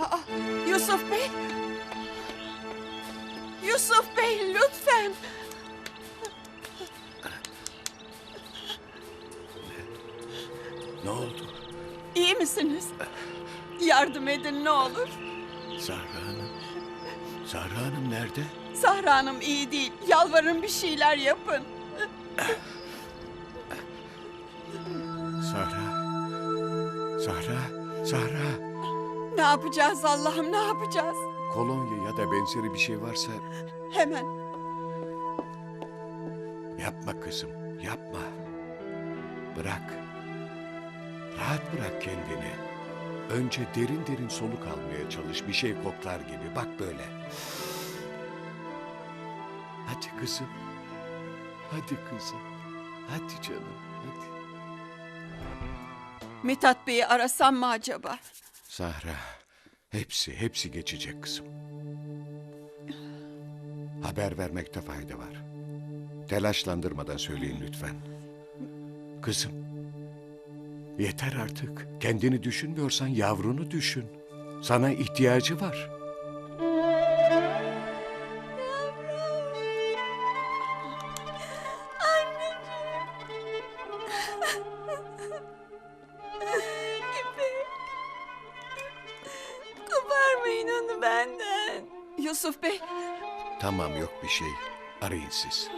Aa, Yusuf Bey. Yusuf Bey lütfen. Ne oldu? İyi misiniz? Yardım edin ne olur. Zahra Hanım. Zahra Hanım nerede? Zahra Hanım iyi değil. Yalvarın bir şeyler yapın. Zahra. Zahra. Zahra. Ne yapacağız Allah'ım ne yapacağız? Kolonya ya da benzeri bir şey varsa Hemen. yapma kızım. Yapma. Bırak. Rahat bırak kendini. Önce derin derin soluk almaya çalış. Bir şey koklar gibi. Bak böyle. Hadi kızım. Hadi kızım. Hadi canım. Hadi. Mithat Bey'i arasam mı acaba? Zahra, hepsi, hepsi geçecek kızım. Haber vermekte fayda var. Telaşlandırmadan söyleyin lütfen. Kızım, yeter artık. Kendini düşünmüyorsan yavrunu düşün. Sana ihtiyacı var. Benden. Yusuf Bey, Tamam yok bir şey. Arayın siz.